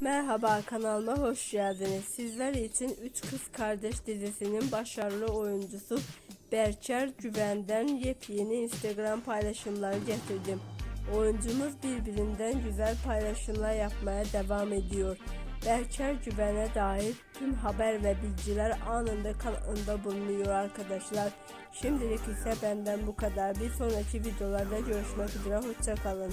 Merhaba kanalıma hoş geldiniz. Sizler için Üç Kız Kardeş dizisinin başarılı oyuncusu Berker Güven'den yepyeni Instagram paylaşımları getirdim. Oyuncumuz birbirinden güzel paylaşımlar yapmaya devam ediyor. Berker Güven'e dair tüm haber ve bilgiler anında kanalında bulunuyor arkadaşlar. Şimdilik ise benden bu kadar. Bir sonraki videolarda görüşmek üzere. Hoşçakalın.